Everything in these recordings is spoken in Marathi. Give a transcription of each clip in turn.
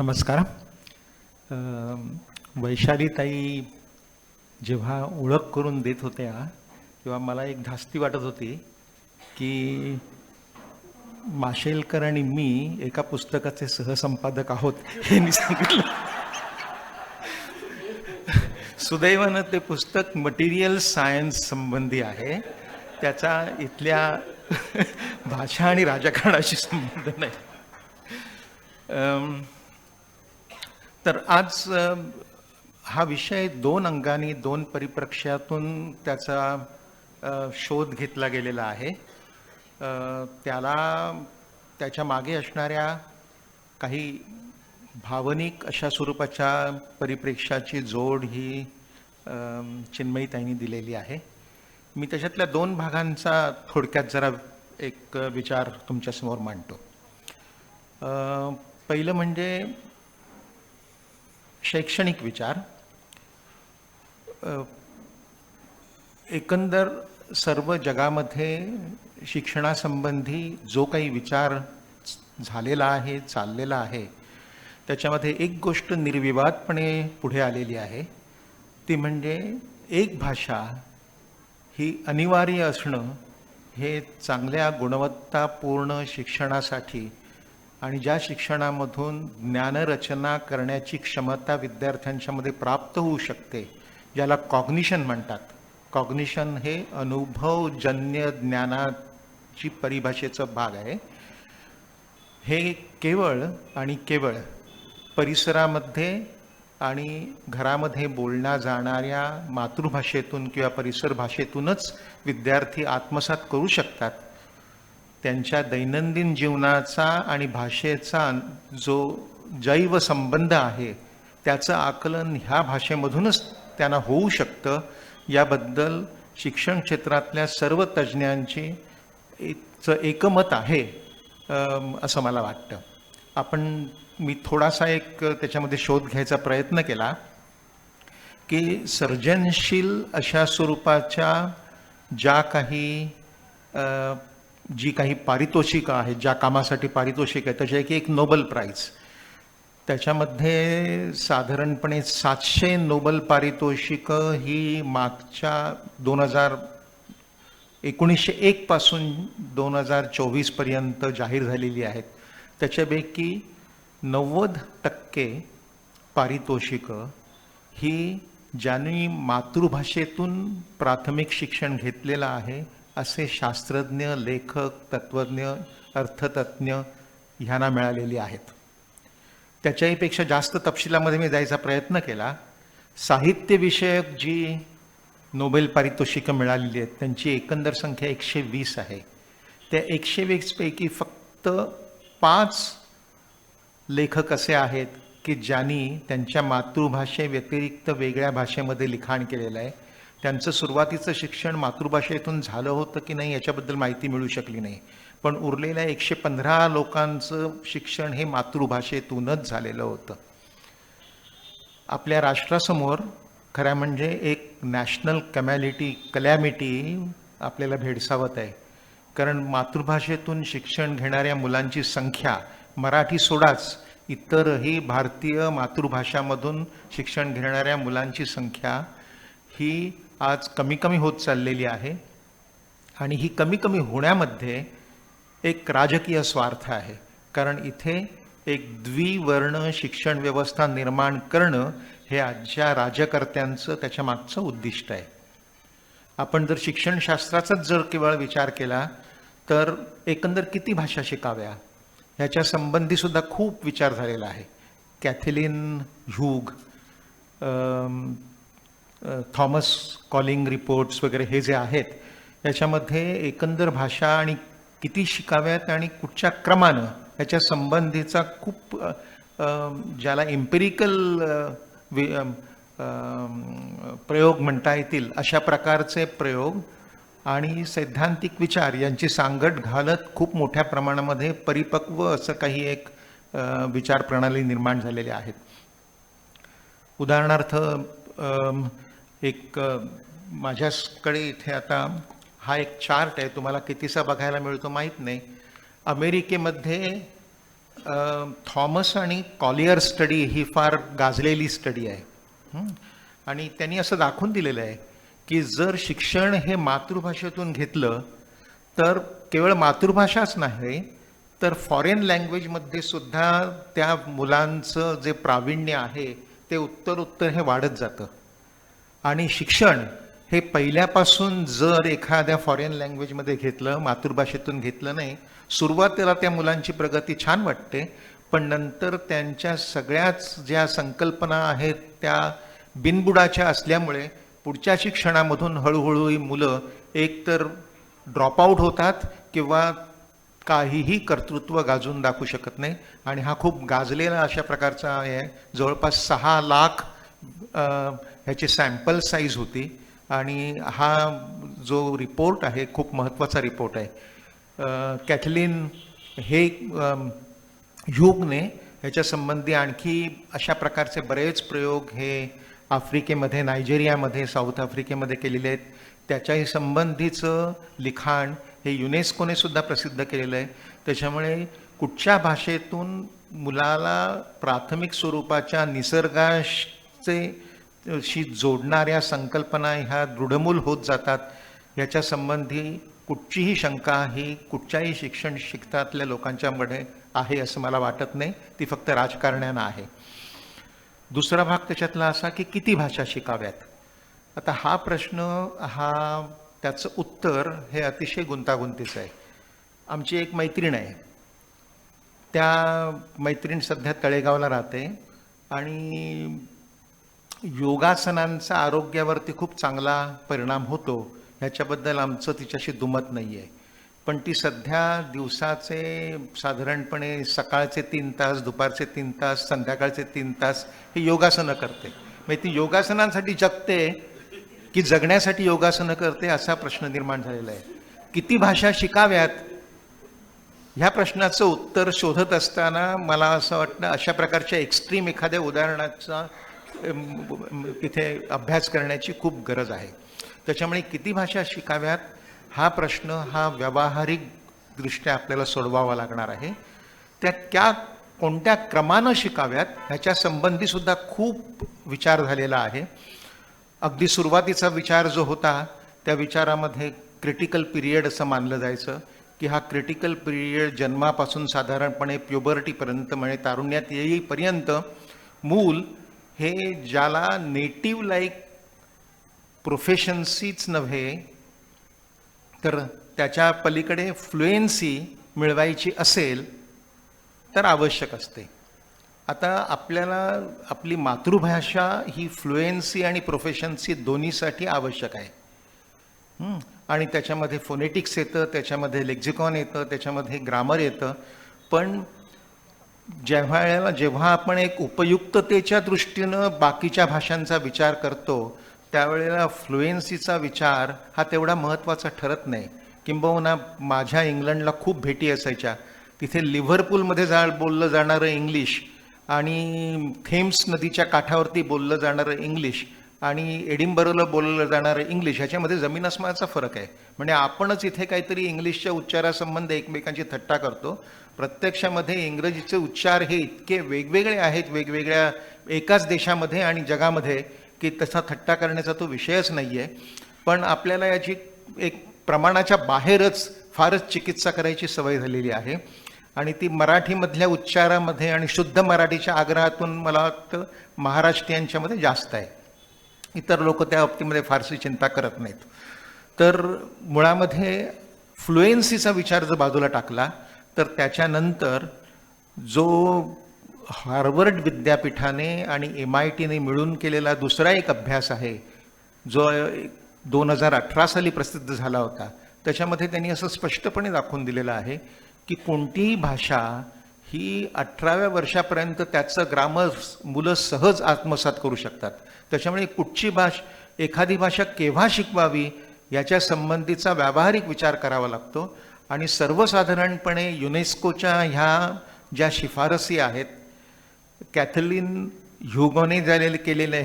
नमस्कार. वैशालीताई जेव्हा ओळख करून देत होत्या तेव्हा मला एक धास्ती वाटत होती की माशेलकर आणि मी एका पुस्तकाचे सहसंपादक आहोत हे मी सांगितलं. सुदैवानं ते पुस्तक मटेरियल सायन्स संबंधी आहे. त्याचा इथल्या भाषा आणि राजकारणाशी संबंध नाही. तर आज हा विषय दोन अंगाने दोन परिप्रेक्ष्यातून त्याचा शोध घेतला गेलेला आहे. त्याला त्याच्यामागे असणाऱ्या काही भावनिक अशा स्वरूपाच्या परिप्रेक्ष्याची जोड ही चिन्मयी त्यांनी दिलेली आहे. मी त्याच्यातल्या दोन भागांचा थोडक्यात जरा एक विचार तुमच्यासमोर मांडतो. पहिलं म्हणजे शैक्षणिक विचार एकंदर सर्व जगामध्ये शिक्षणासंबंधी जो काही विचार झालेला आहे चाललेला आहे त्याच्यामध्ये एक गोष्ट निर्विवादपणे पुढे आलेली आहे. ती म्हणजे एक भाषा ही अनिवार्य असणं हे चांगल्या गुणवत्तापूर्ण शिक्षणासाठी आणि ज्या शिक्षणामधून ज्ञानरचना करण्याची क्षमता विद्यार्थ्यांच्यामध्ये प्राप्त होऊ शकते ज्याला कॉग्निशन म्हणतात. कॉग्निशन हे अनुभवजन्य ज्ञानाची परिभाषेचा भाग आहे. हे केवळ आणि केवळ परिसरामध्ये आणि घरामध्ये बोलण्या जाणाऱ्या मातृभाषेतून किंवा परिसर भाषेतूनच विद्यार्थी आत्मसात करू शकतात. त्यांच्या दैनंदिन जीवनाचा आणि भाषेचा जो जैव संबंध आहे त्याचं आकलन ह्या भाषेमधूनच त्यांना होऊ शकतं. याबद्दल शिक्षण क्षेत्रातल्या सर्व तज्ज्ञांची चं एकमत आहे असं मला वाटतं. आपण मी थोडासा एक त्याच्यामध्ये शोध घ्यायचा प्रयत्न केला की सर्जनशील अशा स्वरूपाच्या ज्या काही जी काही पारितोषिकं आहेत ज्या कामासाठी पारितोषिक आहे त्याच्यापैकी एक नोबल प्राईज त्याच्यामध्ये साधारणपणे सातशे नोबल पारितोषिकं ही मागच्या दोन हजार एकोणीसशे एकपासून दोन हजार चोवीसपर्यंत जाहीर झालेली आहेत. त्याच्यापैकी नव्वद टक्के पारितोषिकं ही ज्यांनी मातृभाषेतून प्राथमिक शिक्षण घेतलेलं आहे असे शास्त्रज्ञ लेखक तत्वज्ञ अर्थतज्ञ ह्यांना मिळालेली आहेत. त्याच्याहीपेक्षा जास्त तपशिलामध्ये मी जायचा प्रयत्न केला. साहित्यविषयक जी नोबेल पारितोषिकं मिळालेली आहेत त्यांची एकंदर संख्या एकशे वीस आहे. त्या एकशे वीसपैकी फक्त पाच लेखक असे आहेत की ज्यांनी त्यांच्या मातृभाषेव्यतिरिक्त वेगळ्या भाषेमध्ये लिखाण केलेलं आहे. त्यांचं सुरुवातीचं शिक्षण मातृभाषेतून झालं होतं की नाही याच्याबद्दल माहिती मिळू शकली नाही. पण उरलेल्या एकशे पंधरा लोकांचं शिक्षण हे मातृभाषेतूनच झालेलं होतं. आपल्या राष्ट्रासमोर खऱ्या म्हणजे एक नॅशनल कमॅलिटी कलॅमिटी आपल्याला भेडसावत आहे. कारण मातृभाषेतून शिक्षण घेणाऱ्या मुलांची संख्या मराठी सोडाच इतरही भारतीय मातृभाषामधून शिक्षण घेणाऱ्या मुलांची संख्या ही आज कमी कमी होत चाललेली आहे आणि ही कमी कमी होण्यामध्ये एक राजकीय स्वार्थ आहे. कारण इथे एक द्विवर्ण शिक्षण व्यवस्था निर्माण करणं हे आजच्या राजकर्त्यांचं त्याच्या मागचं उद्दिष्ट आहे. आपण जर शिक्षणशास्त्राचाच जर केवळ विचार केला तर एकंदर किती भाषा शिकाव्या? ह्याच्या संबंधीसुद्धा खूप विचार झालेला आहे. Kathleen Hugh Thomas Colling reports वगैरे हे जे आहेत याच्यामध्ये एकंदर भाषा आणि किती शिकाव्यात आणि कुठच्या क्रमानं याच्या संबंधीचा खूप ज्याला एम्पिरिकल प्रयोग म्हणता येतील अशा प्रकारचे प्रयोग आणि सैद्धांतिक विचार यांची सांगड घालत खूप मोठ्या प्रमाणामध्ये परिपक्व असं काही एक विचारप्रणाली विचार प्रणाली निर्माण झालेल्या आहेत. उदाहरणार्थ एक माझ्याकडे इथे आता हा एक चार्ट आहे तुम्हाला कितीसा बघायला मिळतो माहीत नाही. अमेरिकेमध्ये थॉमस आणि कॉलियर स्टडी ही फार गाजलेली स्टडी आहे. आणि त्यांनी असं दाखवून दिलेलं आहे की जर शिक्षण हे मातृभाषेतून घेतलं तर केवळ मातृभाषाच नाही तर फॉरेन लँग्वेजमध्ये सुद्धा त्या मुलांचं जे प्रावीण्य आहे ते उत्तर उत्तर हे वाढत जातं. आणि शिक्षण हे पहिल्यापासून जर एखाद्या फॉरेन लँग्वेजमध्ये घेतलं मातृभाषेतून घेतलं नाही सुरुवातीला त्या मुलांची प्रगती छान वाटते पण नंतर त्यांच्या सगळ्याच ज्या संकल्पना आहेत त्या बिनबुडाच्या असल्यामुळे पुढच्या शिक्षणामधून हळूहळू ही मुलं एकतर ड्रॉपआउट होतात किंवा काहीही कर्तृत्व गाजून दाखवू शकत नाही. आणि हा खूप गाजलेला अशा प्रकारचा आहे. जवळपास सहा लाख ह्याची सॅम्पल साईज होती आणि हा जो रिपोर्ट आहे खूप महत्त्वाचा रिपोर्ट आहे. कॅथलिन कॅथलीन हे युगने ह्याच्या संबंधी आणखी अशा प्रकारचे बरेच प्रयोग हे आफ्रिकेमध्ये नायजेरियामध्ये साऊथ आफ्रिकेमध्ये केलेले आहेत. त्याच्याही संबंधीचं लिखाण हे युनेस्कोने सुद्धा प्रसिद्ध केलेलं आहे. त्याच्यामुळे कुठच्या भाषेतून मुलाला प्राथमिक स्वरूपाच्या निसर्गाचे शी जोडणाऱ्या संकल्पना ह्या दृढमूल होत जातात. याच्या संबंधी कुठचीही शंका ही कुठच्याही शिक्षण शिकतातल्या लोकांच्यामध्ये आहे असं मला वाटत नाही. ती फक्त राजकारण्यानं आहे. दुसरा भाग त्याच्यातला असा की किती भाषा शिकाव्यात? आता हा प्रश्न हा त्याचं उत्तर हे अतिशय गुंतागुंतीचं आहे. आमची एक मैत्रीण आहे. त्या मैत्रीण सध्या तळेगावला राहते आणि योगासनांचा आरोग्यावरती खूप चांगला परिणाम होतो ह्याच्याबद्दल आमचं तिच्याशी दुमत नाही आहे पण ती सध्या दिवसाचे साधारणपणे सकाळचे तीन तास दुपारचे तीन तास संध्याकाळचे तीन तास हे योगासनं करते. म्हणजे ती योगासनांसाठी जगते की जगण्यासाठी योगासनं करते असा प्रश्न निर्माण झालेला आहे. किती भाषा शिकाव्यात? ह्या प्रश्नाचं उत्तर शोधत असताना मला असं वाटतं अशा प्रकारच्या एक्स्ट्रीम एखाद्या उदाहरणाचा तिथे अभ्यास करण्याची खूप गरज आहे. त्याच्यामुळे किती भाषा शिकाव्यात? हा प्रश्न हा व्यावहारिक दृष्ट्या आपल्याला सोडवावा लागणार आहे. त्या त्या कोणत्या क्रमानं शिकाव्यात? ह्याच्या संबंधीसुद्धा खूप विचार झालेला आहे. अगदी सुरुवातीचा विचार जो होता त्या विचारामध्ये क्रिटिकल पिरियड असं मानलं जायचं की हा क्रिटिकल पिरियड जन्मापासून साधारणपणे प्युबर्टीपर्यंत म्हणजे तारुण्यात येईपर्यंत मूल हे ज्याला नेटिव्ह लाईक प्रोफेशन्सीच नव्हे तर त्याच्या पलीकडे फ्लुएन्सी मिळवायची असेल तर आवश्यक असते. आता आपल्याला आपली मातृभाषा ही फ्लुएन्सी आणि प्रोफेशन्सी दोन्हीसाठी आवश्यक आहे. आणि त्याच्यामध्ये फोनेटिक्स येतं त्याच्यामध्ये लेक्झिकॉन येतं त्याच्यामध्ये ग्रामर येतं. पण जेव्हा वेळेला जेव्हा आपण एक उपयुक्ततेच्या दृष्टीनं बाकीच्या भाषांचा विचार करतो त्यावेळेला फ्लुएन्सीचा विचार हा तेवढा महत्त्वाचा ठरत नाही. किंबहुना माझ्या इंग्लंडला खूप भेटी असायच्या. तिथे लिव्हरपूलमध्ये जा बोललं जाणारं इंग्लिश आणि थेम्स नदीच्या काठावरती बोललं जाणारं इंग्लिश आणि एडिंबरोला बोललं जाणारं इंग्लिश ह्याच्यामध्ये जमीन अस्मानाचा फरक आहे. म्हणजे आपणच इथे काहीतरी इंग्लिशच्या उच्चारासंबंध एकमेकांची थट्टा करतो. प्रत्यक्षामध्ये इंग्रजीचे उच्चार हे इतके वेगवेगळे आहेत वेगवेगळ्या एकाच देशामध्ये आणि जगामध्ये की तसा थट्टा करण्याचा तो विषयच नाही आहे पण आपल्याला याची एक प्रमाणाच्या बाहेरच फारच चिकित्सा करायची सवय झालेली आहे. आणि ती मराठीमधल्या उच्चारामध्ये आणि शुद्ध मराठीच्या आग्रहातून मला वाटतं महाराष्ट्रीयांच्यामध्ये जास्त आहे. इतर लोक त्या बाबतीमध्ये फारशी चिंता करत नाहीत. तर मुळामध्ये फ्लुएन्सीचा विचार जर बाजूला टाकला तर त्याच्यानंतर जो हार्वर्ड विद्यापीठाने आणि एम आय टीने मिळून केलेला दुसरा एक अभ्यास आहे जो दोन हजार अठरा साली प्रसिद्ध झाला होता त्याच्यामध्ये त्यांनी असं स्पष्टपणे दाखवून दिलेलं आहे की कोणतीही भाषा ही अठराव्या वर्षापर्यंत त्याचं ग्रामर मुलं सहज आत्मसात करू शकतात. त्याच्यामुळे कुठची भाषा एखादी भाषा केव्हा शिकवावी याच्या संबंधीचा व्यावहारिक विचार करावा लागतो. आणि सर्वसाधारणपणे युनेस्कोच्या ह्या ज्या शिफारसी आहेत कॅथलिन ह्युगोने झालेले केलेल्या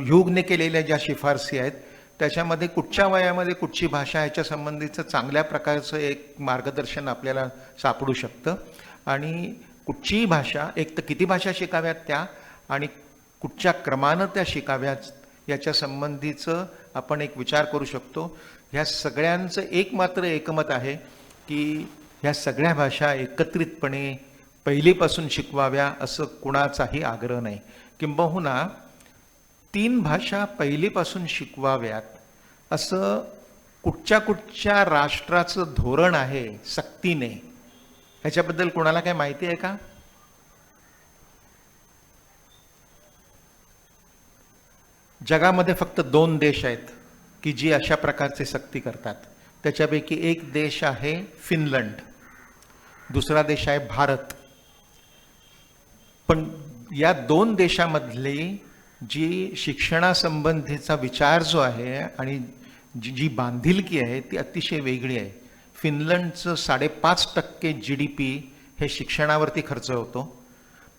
ह्युगने केलेल्या ज्या शिफारसी आहेत त्याच्यामध्ये कुठच्या वयामध्ये कुठची भाषा ह्याच्या संबंधीचं चांगल्या प्रकारचं एक मार्गदर्शन आपल्याला सापडू शकतं. आणि कुठचीही भाषा एक तर किती भाषा शिकाव्यात त्या आणि कुठच्या क्रमानं त्या शिकाव्यात याच्या संबंधीचं आपण एक विचार करू शकतो. ह्या सगळ्यांचं एक मात्र एकमत आहे की ह्या सगळ्या भाषा एकत्रितपणे पहिलीपासून शिकवाव्या असं कुणाचाही आग्रह नाही. किंबहुना तीन भाषा पहिलीपासून शिकवाव्यात असं कुठच्या कुठच्या राष्ट्राचं धोरण आहे सक्तीने ह्याच्याबद्दल कोणाला काय माहिती आहे का? जगामध्ये फक्त दोन देश आहेत की जी अशा प्रकारचे सक्ती करतात. त्याच्यापैकी एक देश आहे फिनलंड. दुसरा देश आहे भारत. पण या दोन देशामधली जी शिक्षणासंबंधीचा विचार जो आहे आणि जी जी बांधिलकी आहे ती अतिशय वेगळी आहे. फिनलंडचं साडेपाच टक्के जी डी पी हे शिक्षणावरती खर्च होतो.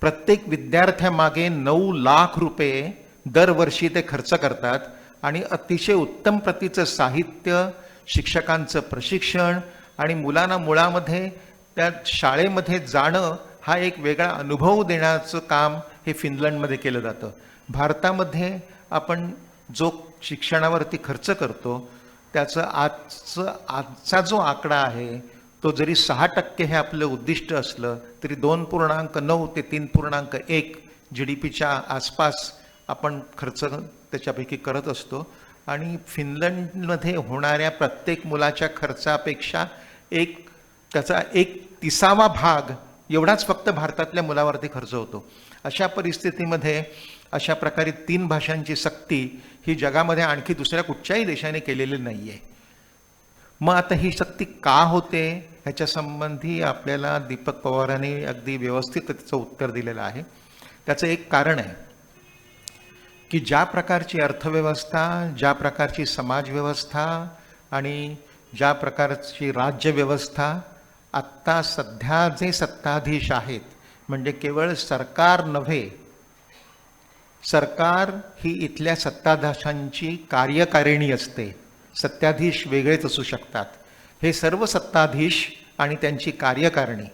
प्रत्येक विद्यार्थ्यामागे नऊ लाख रुपये दरवर्षी ते खर्च करतात आणि अतिशय उत्तम प्रतीचं साहित्य शिक्षकांचं प्रशिक्षण आणि मुलांना मुळामध्ये त्या शाळेमध्ये जाणं हा एक वेगळा अनुभव देण्याचं काम हे फिनलंडमध्ये केलं जातं. भारतामध्ये आपण जो शिक्षणावरती खर्च करतो त्याचं आजचं आजचा जो आकडा आहे तो जरी सहा टक्के हे आपलं उद्दिष्ट असलं तरी दोन पूर्णांक नऊ ते तीन पूर्णांक एक जी डी पीच्या आसपास आपण खर्च त्याच्यापैकी करत असतो. आणि फिनलंडमध्ये होणाऱ्या प्रत्येक मुलाच्या खर्चापेक्षा एक त्याचा एक तिसावा भाग एवढाच फक्त भारतातल्या मुलावरती खर्च होतो. अशा परिस्थितीमध्ये अशा प्रकारे तीन भाषांची सक्ती ही जगामध्ये आणखी दुसऱ्या कुठच्याही देशाने केलेली नाही आहे मग आता ही शक्ती का होते? ह्याच्या संबंधी आपल्याला दीपक पवारांनी अगदी व्यवस्थित त्याचं उत्तर दिलेलं आहे. त्याचं एक कारण आहे की ज्या प्रकारची अर्थव्यवस्था ज्या प्रकारची समाजव्यवस्था आणि ज्या प्रकारची राज्यव्यवस्था आत्ता सध्या जे सत्ताधीश आहेत म्हणजे केवळ सरकार नव्हे सरकार ही इथल्या सत्ताधीशांची कार्यकारिणी असते. सत्ताधीश वेगळेच असू शकतात. हे सर्व सत्ताधीश आणि त्यांची कार्यकारिणी.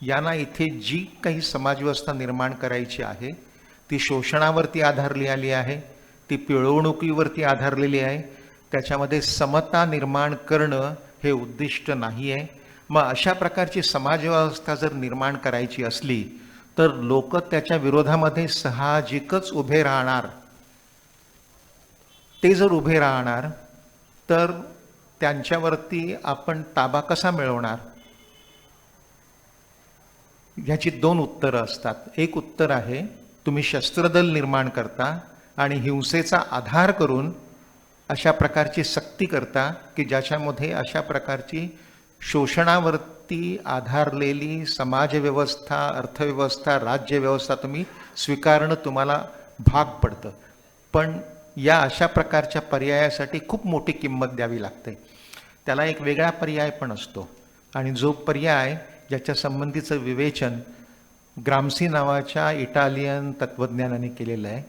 यांना इथे जी काही समाजव्यवस्था निर्माण करायची आहे ती शोषणावरती आधारली आली आहे ती पिळवणुकीवरती आधारलेली आहे त्याच्यामध्ये समता निर्माण करणं हे उद्दिष्ट नाही आहे मग अशा प्रकारची समाजव्यवस्था जर निर्माण करायची असली तर लोक त्याच्या विरोधामध्ये साहजिकच उभे राहणार. ते जर उभे राहणार तर त्यांच्यावरती आपण ताबा कसा मिळवणार? ह्याची दोन उत्तरं असतात. एक उत्तर आहे तुम्ही शस्त्रदल निर्माण करता आणि हिंसेचा आधार करून अशा प्रकारची सक्ती करता की ज्याच्यामध्ये अशा प्रकारची शोषणावर शोषणावरती आधारलेली समाजव्यवस्था अर्थव्यवस्था राज्यव्यवस्था तुम्ही स्वीकारणं तुम्हाला भाग पडतं. पण या अशा प्रकारच्या पर्यायासाठी खूप मोठी किंमत द्यावी लागते. त्याला एक वेगळा पर्याय पण असतो. आणि जो पर्याय ज्याच्या संबंधीचं विवेचन ग्रामसी नावाच्या इटालियन तत्त्वज्ञानाने केलेलं आहे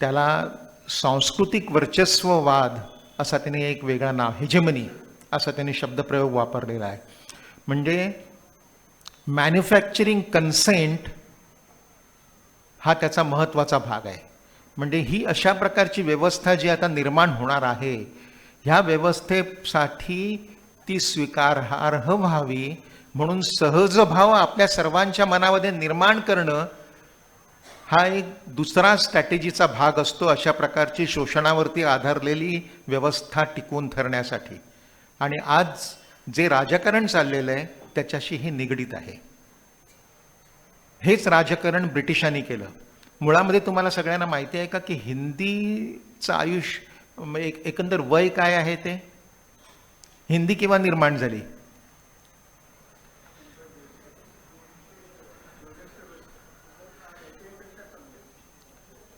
त्याला सांस्कृतिक वर्चस्ववाद असा त्याने एक वेगळा नाव हेजेमनी असा त्यांनी शब्दप्रयोग वापरलेला आहे. म्हणजे मॅन्युफॅक्चरिंग कन्सेंट हा त्याचा महत्त्वाचा भाग आहे. म्हणजे ही अशा प्रकारची व्यवस्था जी आता निर्माण होणार आहे ह्या व्यवस्थेसाठी ती स्वीकारार्ह व्हावी म्हणून सहज भाव आपल्या सर्वांच्या मनामध्ये निर्माण करणं हा एक दुसरा स्ट्रॅटेजीचा भाग असतो अशा प्रकारची शोषणावरती आधारलेली व्यवस्था टिकून ठरण्यासाठी आणि आज जे राजकारण चाललेलं आहे त्याच्याशी हे निगडीत आहे. हेच राजकारण ब्रिटिशांनी केलं. मुळामध्ये तुम्हाला सगळ्यांना माहिती आहे का की हिंदीचं आयुष्य म्हणजे एक एकंदर वय काय आहे ते? हिंदी केव्हा निर्माण झाली?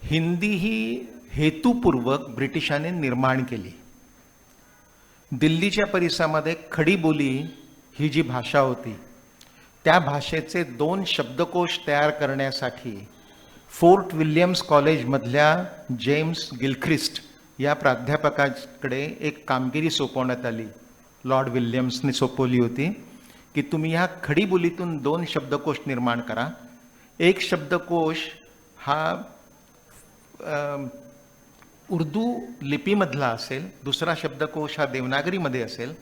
हिंदी ही हेतुपूर्वक ब्रिटिशांनी निर्माण केली. दिल्लीच्या परिसरामध्ये खडी बोली ही जी भाषा होती त्या भाषेचे दोन शब्दकोश तयार करण्यासाठी फोर्ट विल्यम्स कॉलेजमधल्या जेम्स गिलख्रिस्ट या प्राध्यापकाकडे एक कामगिरी सोपवण्यात आली. लॉर्ड विल्यम्सने सोपवली होती की तुम्ही ह्या खडी बोलीतून दोन शब्दकोश निर्माण करा. एक शब्दकोश हा उर्दू लिपीमधला असेल दुसरा शब्दकोश हा देवनागरीमध्ये असेल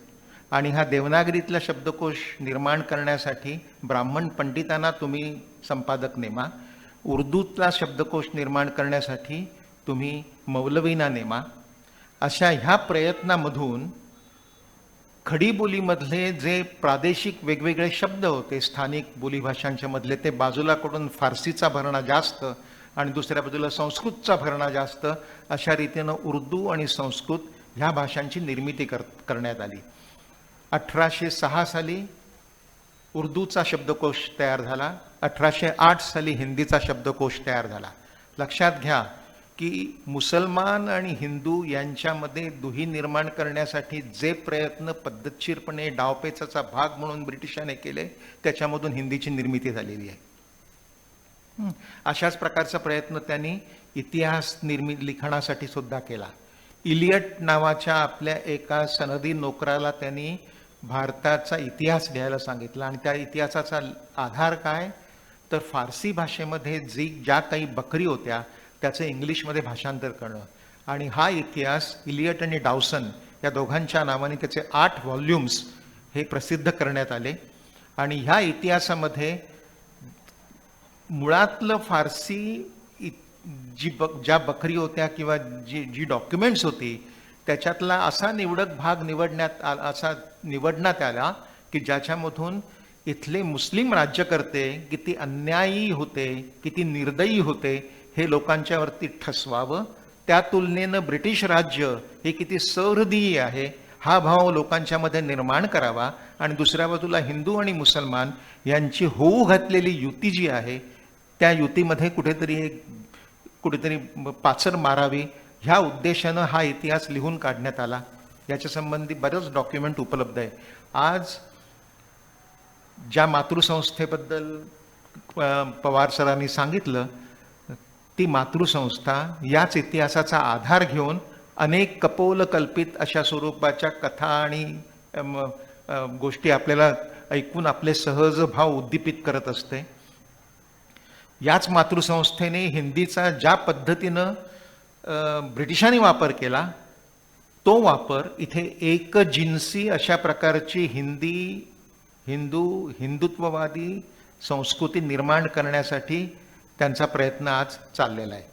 आणि हा देवनागरीतला शब्दकोश निर्माण करण्यासाठी ब्राह्मण पंडितांना तुम्ही संपादक नेमा. उर्दूतला शब्दकोश निर्माण करण्यासाठी तुम्ही मौलवीना नेमा. अशा ह्या प्रयत्नामधून खडी बोलीमधले जे प्रादेशिक वेगवेगळे शब्द होते स्थानिक बोलीभाषांच्या मधले ते बाजूला कडून फारसीचा भरणा जास्त आणि दुसऱ्या बाजूला संस्कृतचा भरणा जास्त अशा रीतीनं उर्दू आणि संस्कृत ह्या भाषांची निर्मिती कर करण्यात आली. अठराशे सहा साली उर्दूचा शब्दकोश तयार झाला. अठराशे आठ साली हिंदीचा शब्दकोश तयार झाला. लक्षात घ्या की मुसलमान आणि हिंदू यांच्यामध्ये दुही निर्माण करण्यासाठी जे प्रयत्न पद्धतशीरपणे डावपेचाचा भाग म्हणून ब्रिटिशाने केले त्याच्यामधून हिंदीची निर्मिती झालेली आहे. अशाच प्रकारचा प्रयत्न त्यांनी इतिहास निर्मि लिखाणासाठी सुद्धा केला. इलियट नावाच्या आपल्या एका सनदी नोकराला त्यांनी भारताचा इतिहास घ्यायला सांगितला. आणि त्या इतिहासाचा आधार काय? तर फारसी भाषेमध्ये जी ज्या काही बकरी होत्या त्याचं इंग्लिशमध्ये भाषांतर करणं. आणि हा इतिहास इलियट आणि डावसन या दोघांच्या नावाने त्याचे आठ व्हॉल्युम्स हे प्रसिद्ध करण्यात आले. आणि ह्या इतिहासामध्ये मुळातलं फारसी इ- जी ब ज्या बकरी होत्या किंवा जी जी डॉक्युमेंट्स होती त्याच्यातला असा निवडक भाग निवडण्यात आला असा निवडण्यात आला की ज्याच्यामधून इथले मुस्लिम राज्यकर्ते किती अन्यायी होते किती निर्दयी होते हे लोकांच्यावरती ठसवावं. त्या तुलनेनं ब्रिटिश राज्य हे किती सहृदयी आहे हा भाव लोकांच्यामध्ये निर्माण करावा. आणि दुसऱ्या बाजूला हिंदू आणि मुसलमान यांची होऊ घातलेली युती जी आहे त्या युतीमध्ये कुठेतरी एक कुठेतरी पाचर मारावी. ह्या उद्देशानं हा इतिहास लिहून काढण्यात आला. याच्या संबंधी बरंच डॉक्युमेंट उपलब्ध आहे. आज ज्या मातृसंस्थेबद्दल पवार सरांनी सांगितलं ती मातृसंस्था याच इतिहासाचा आधार घेऊन अनेक कपोल कल्पित अशा स्वरूपाच्या कथा आणि गोष्टी आपल्याला ऐकून आपले सहज भाव उद्दीपित करत असते. याच मातृसंस्थेने हिंदीचा ज्या पद्धतीनं ब्रिटिशांनी वापर केला तो वापर इथे एकजिन्सी अशा प्रकारची हिंदी हिंदू हिंदुत्ववादी संस्कृती निर्माण करण्यासाठी त्यांचा प्रयत्न आज चाललेला आहे.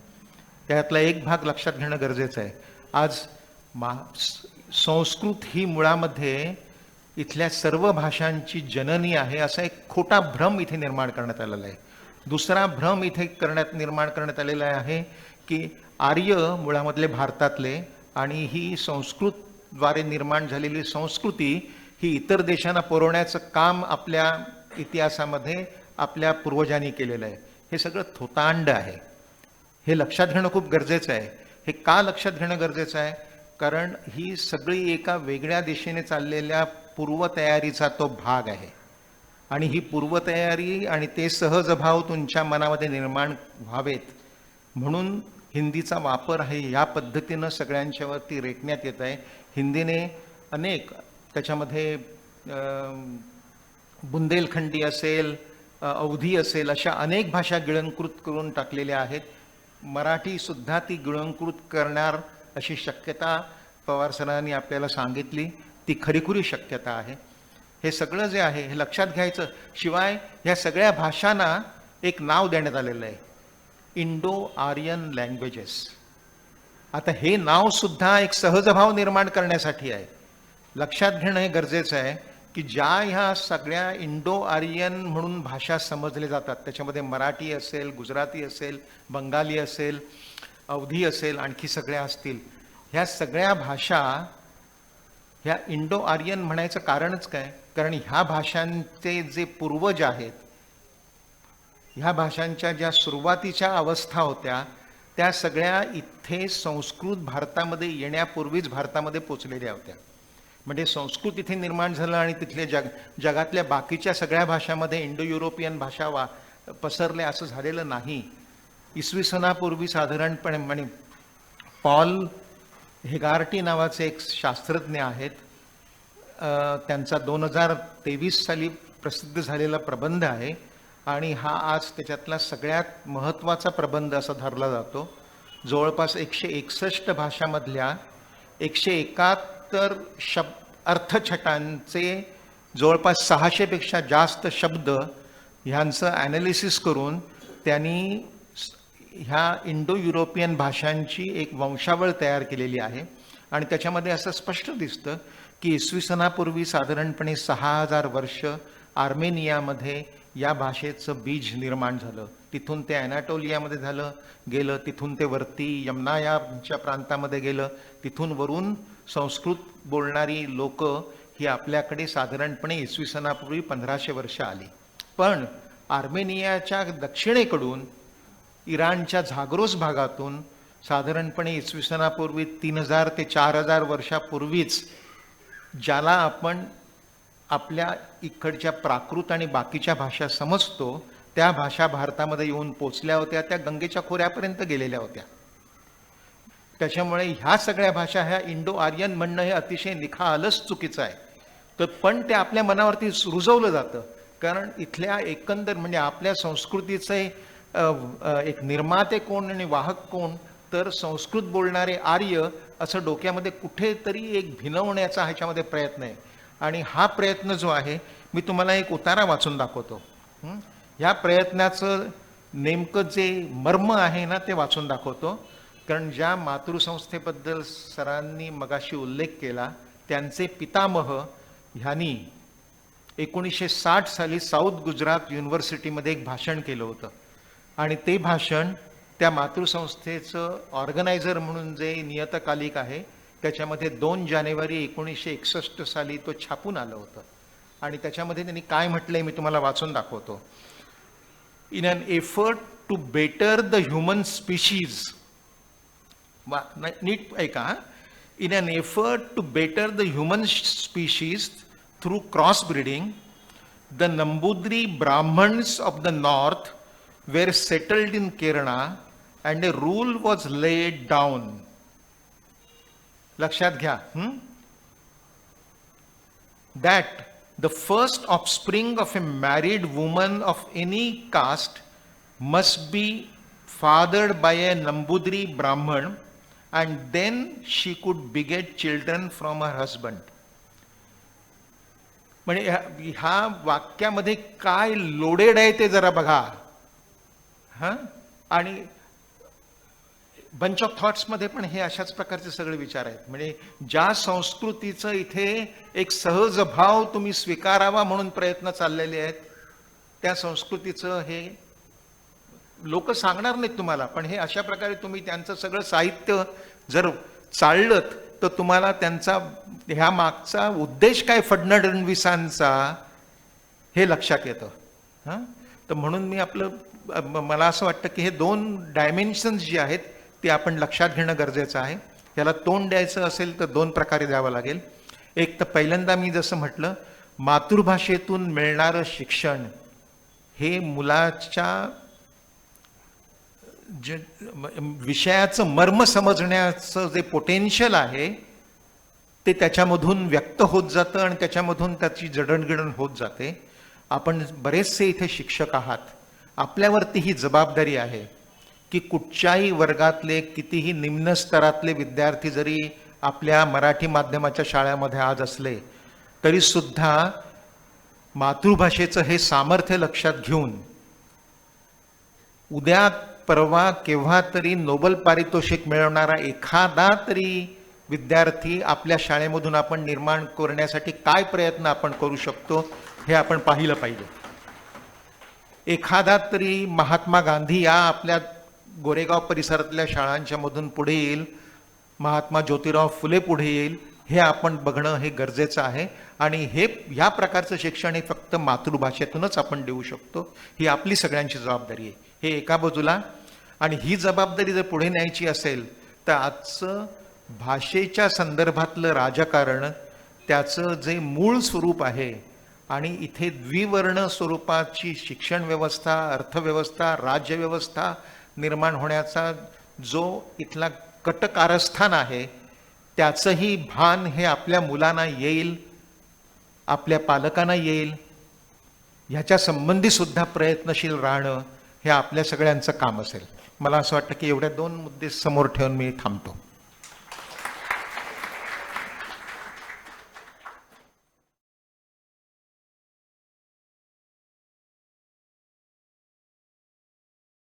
त्यातला एक भाग लक्षात घेणं गरजेचं आहे. आज मा संस्कृत ही मुळामध्ये इथल्या सर्व भाषांची जननी आहे असा एक खोटा भ्रम इथे निर्माण करण्यात आलेला आहे. दुसरा भ्रम इथे करण्यात निर्माण करण्यात आलेला आहे की आर्य मुळामधले भारतातले आणि ही संस्कृतद्वारे निर्माण झालेली संस्कृती ही इतर देशांना पुरवण्याचं काम आपल्या इतिहासामध्ये आपल्या पूर्वजांनी केलेलं आहे. हे सगळं थोतांड आहे. हे लक्षात घेणं खूप गरजेचं आहे. हे का लक्षात घेणं गरजेचं आहे? कारण ही सगळी एका वेगळ्या दिशेने चाललेल्या पूर्वतयारीचा तो भाग आहे. आणि ही पूर्वतयारी आणि ते सहज भाव तुमच्या मनामध्ये निर्माण व्हावेत. म्हणून हिंदीचा वापर आहे या पद्धतीनं सगळ्यांच्यावरती रेटण्यात येत आहे. हिंदीने अनेक त्याच्यामध्ये बुंदेलखंडी असेल अवधी असेल अशा अनेक भाषा गिळंकृत करून टाकलेल्या आहेत. मराठीसुद्धा ती गिळंकृत करणार अशी शक्यता पवार सरांनी आपल्याला सांगितली. ती खरीखुरी शक्यता आहे. हे सगळं जे आहे हे लक्षात घ्यायचं. शिवाय ह्या सगळ्या भाषांना एक नाव देण्यात आलेलं आहे. Indo Aryan languages. आता हे नाव सुद्धा एक सहजभाव निर्माण करण्यासाठी आहे. लक्षात घेणं हे गरजेचं आहे की ज्या ह्या सगळ्या इंडो आर्यन म्हणून भाषा समजले जातात त्याच्यामध्ये मराठी असेल गुजराती असेल बंगाली असेल अवधी असेल आणखी सगळ्या असतील. ह्या सगळ्या भाषा ह्या इंडो आर्यन म्हणायचं कारणच काय? कारण ह्या भाषांचे जे पूर्वज आहेत ह्या भाषांच्या ज्या सुरुवातीच्या अवस्था होत्या त्या सगळ्या इथे संस्कृत भारतामध्ये येण्यापूर्वीच भारतामध्ये पोचलेल्या होत्या. म्हणजे संस्कृत इथे निर्माण झालं आणि तिथले जग जगातल्या बाकीच्या सगळ्या भाषामध्ये इंडो युरोपियन भाषा वा पसरल्या असं झालेलं नाही. इसवी सणापूर्वी साधारणपणे म्हणजे पॉल हेगार्टी नावाचे एक शास्त्रज्ञ आहेत त्यांचा दोन हजार तेवीस साली प्रसिद्ध झालेला प्रबंध आहे आणि हा आज त्याच्यातला सगळ्यात महत्त्वाचा प्रबंध असा धरला जातो. जवळपास एकशे एकसष्ट भाषामधल्या एकशे एकाहत्तर शब अर्थछटांचे जवळपास सहाशेपेक्षा जास्त शब्द ह्यांचं ॲनालिसिस करून त्यांनी ह्या इंडो युरोपियन भाषांची एक वंशावळ तयार केलेली आहे. आणि त्याच्यामध्ये असं स्पष्ट दिसतं की इसवी सनापूर्वी साधारणपणे सहा हजार वर्ष आर्मेनियामध्ये या भाषेचं बीज निर्माण झालं. तिथून ते अॅनाटोलियामध्ये झालं गेलं तिथून ते वरती यमुना याच्या प्रांतामध्ये गेलं तिथून वरून संस्कृत बोलणारी लोक ही आपल्याकडे साधारणपणे इसवी सनापूर्वी पंधराशे वर्ष आली. पण आर्मेनियाच्या दक्षिणेकडून इराणच्या झाग्रोस भागातून साधारणपणे इसवी सनापूर्वी तीन हजार ते चार हजार वर्षापूर्वीच ज्याला आपण आपल्या इकडच्या प्राकृत आणि बाकीच्या भाषा समजतो त्या भाषा भारतामध्ये येऊन पोचल्या होत्या त्या गंगेच्या खोऱ्यापर्यंत गेलेल्या होत्या. त्याच्यामुळे ह्या सगळ्या भाषा ह्या इंडो आर्यन म्हणणं हे अतिशय निखालच चुकीचं आहे. तर पण ते आपल्या मनावरती रुजवलं जातं. कारण इथल्या एकंदर म्हणजे आपल्या संस्कृतीचे एक निर्माते कोण आणि वाहक कोण तर संस्कृत बोलणारे आर्य असं डोक्यामध्ये कुठेतरी एक भिनवण्याचा ह्याच्यामध्ये प्रयत्न आहे. आणि हा प्रयत्न जो आहे मी तुम्हाला एक उतारा वाचून दाखवतो. ह्या प्रयत्नाचं नेमकं जे मर्म आहे ना ते वाचून दाखवतो. कारण ज्या मातृसंस्थेबद्दल सरांनी मगाशी उल्लेख केला त्यांचे पितामह ह्यांनी एकोणीसशे साठ साली साऊथ गुजरात युनिव्हर्सिटीमध्ये एक भाषण केलं होतं. आणि ते भाषण त्या मातृसंस्थेचं ऑर्गनायझर म्हणून जे नियतकालिक आहे त्याच्यामध्ये दोन जानेवारी एकोणीसशे एकसष्ट साली तो छापून आलं होतं. आणि त्याच्यामध्ये त्यांनी काय म्हटलंय मी तुम्हाला वाचून दाखवतो. In an effort to better the human species वा नीट ऐका in an effort to better the human species through cross breeding the Nambudri Brahmins of the north were settled in Kerala and a rule was laid down लक्षात घ्या that the first offspring of a married woman of any caste must be fathered by a Nambudri Brahmin and then she could beget children from her husband. म्हणजे ह्या वाक्यामध्ये काय लोडेड आहे ते जरा बघा हां आणि बंच ऑफ थॉट्समध्ये पण हे अशाच प्रकारचे सगळे विचार आहेत. म्हणजे ज्या संस्कृतीचं इथे एक सहज भाव तुम्ही स्वीकारावा म्हणून प्रयत्न चाललेले आहेत त्या संस्कृतीचं हे लोक सांगणार नाहीत तुम्हाला. पण हे अशा प्रकारे तुम्ही त्यांचं सगळं साहित्य जर चाललं तर तुम्हाला त्यांचा ह्या मागचा उद्देश काय फडणवीसांचा हे लक्षात येतं. हां? तर म्हणून मी आपलं मला असं वाटतं की हे दोन डायमेन्शन्स जे आहेत ती आपण लक्षात घेणं गरजेचं आहे. त्याला तोंड द्यायचं असेल तर दोन प्रकारे द्यावं लागेल. एक तर पहिल्यांदा मी जसं म्हटलं मातृभाषेतून मिळणारं शिक्षण हे मुलाच्या जे विषयाचं मर्म समजण्याचं जे पोटेन्शियल आहे ते त्याच्यामधून व्यक्त होत जातं आणि त्याच्यामधून त्याची जडणघडण होत जाते. आपण बरेचसे इथे शिक्षक आहात. आपल्यावरती ही जबाबदारी आहे. की कुठच्याही वर्गातले कितीही निम्न स्तरातले विद्यार्थी जरी आपल्या मराठी माध्यमाच्या शाळेमध्ये आज असले तरी सुद्धा मातृभाषेचं हे सामर्थ्य लक्षात घेऊन उद्या परवा केव्हा तरी नोबल पारितोषिक मिळवणारा एखादा तरी विद्यार्थी आपल्या शाळेमधून आपण निर्माण करण्यासाठी काय प्रयत्न आपण करू शकतो हे आपण पाहिलं पाहिजे. एखादा तरी महात्मा गांधी या आपल्या गोरेगाव परिसरातल्या शाळांच्या मधून पुढे येईल महात्मा ज्योतिराव फुले पुढे येईल हे आपण बघणं हे गरजेचं आहे. आणि हे ह्या प्रकारचं शिक्षण हे फक्त मातृभाषेतूनच आपण देऊ शकतो. ही आपली सगळ्यांची जबाबदारी आहे. हे एका बाजूला. आणि ही जबाबदारी जर पुढे न्यायची असेल तर आजचं भाषेच्या संदर्भातलं राजकारण त्याचं जे मूळ स्वरूप आहे आणि इथे द्विवर्ण स्वरूपाची शिक्षण व्यवस्था अर्थव्यवस्था राज्यव्यवस्था निर्माण होण्याचा जो इथला कटकारस्थान आहे त्याचंही भान हे आपल्या मुलांना येईल आपल्या पालकांना येईल. ह्याच्या संबंधीसुद्धा प्रयत्नशील राहणं हे आपल्या सगळ्यांचं काम असेल. मला असं वाटतं की एवढ्या दोन मुद्दे समोर ठेवून मी थांबतो.